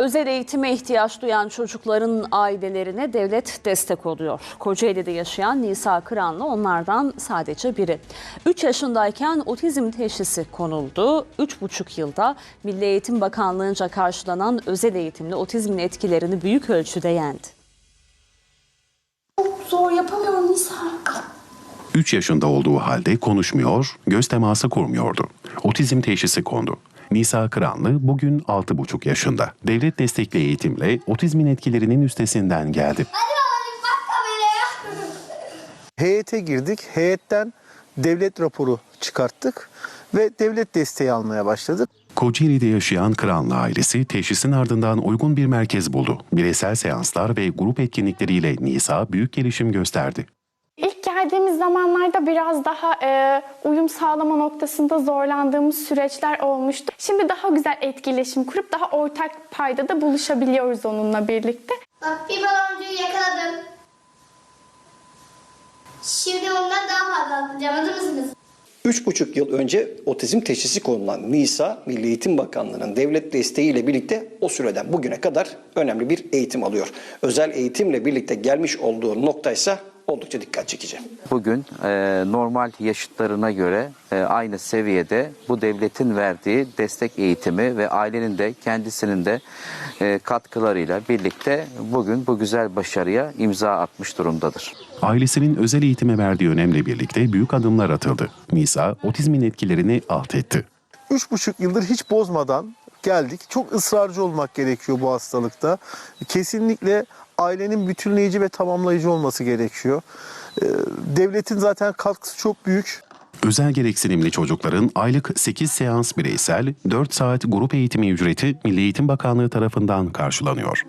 Özel eğitime ihtiyaç duyan çocukların ailelerine devlet destek oluyor. Kocaeli'de yaşayan Nisa Kıranlı onlardan sadece biri. 3 yaşındayken otizm teşhisi konuldu. 3,5 yılda Milli Eğitim Bakanlığı'nca karşılanan özel eğitimle otizmin etkilerini büyük ölçüde yendi. Çok zor yapamıyorum Nisa. 3 yaşında olduğu halde konuşmuyor, göz teması kurmuyordu. Otizm teşhisi kondu. Nisa Kıranlı bugün 6,5 yaşında. Devlet destekli eğitimle otizmin etkilerinin üstesinden geldi. Heyete girdik. Heyetten devlet raporu çıkarttık ve devlet desteği almaya başladık. Kocaeli'de yaşayan Kıranlı ailesi teşhisin ardından uygun bir merkez buldu. Bireysel seanslar ve grup etkinlikleriyle Nisa büyük gelişim gösterdi. İlk geldiğimiz zamanlarda biraz daha e, uyum sağlama noktasında zorlandığımız süreçler olmuştu. Şimdi daha güzel etkileşim kurup daha ortak paydada buluşabiliyoruz onunla birlikte. Bak bir baloncuğu yakaladım. Şimdi ondan daha fazla atlayacağım. Hazır mısınız? Üç buçuk yıl önce otizm teşhisi konulan Nisa, Milli Eğitim Bakanlığı'nın devlet desteğiyle birlikte o süreden bugüne kadar önemli bir eğitim alıyor. Özel eğitimle birlikte gelmiş olduğu nokta ise oldukça dikkat çekici. Bugün e, normal yaşıtlarına göre e, aynı seviyede bu devletin verdiği destek eğitimi ve ailenin de kendisinin de e, katkılarıyla birlikte bugün bu güzel başarıya imza atmış durumdadır. Ailesinin özel eğitime verdiği önemle birlikte büyük adımlar atıldı. Nisa otizmin etkilerini alt etti. Üç buçuk yıldır hiç bozmadan geldik. Çok ısrarcı olmak gerekiyor bu hastalıkta. Kesinlikle ailenin bütünleyici ve tamamlayıcı olması gerekiyor. Ee, Devletin zaten katkısı çok büyük. Özel gereksinimli çocukların aylık 8 seans bireysel, 4 saat grup eğitimi ücreti Milli Eğitim Bakanlığı tarafından karşılanıyor.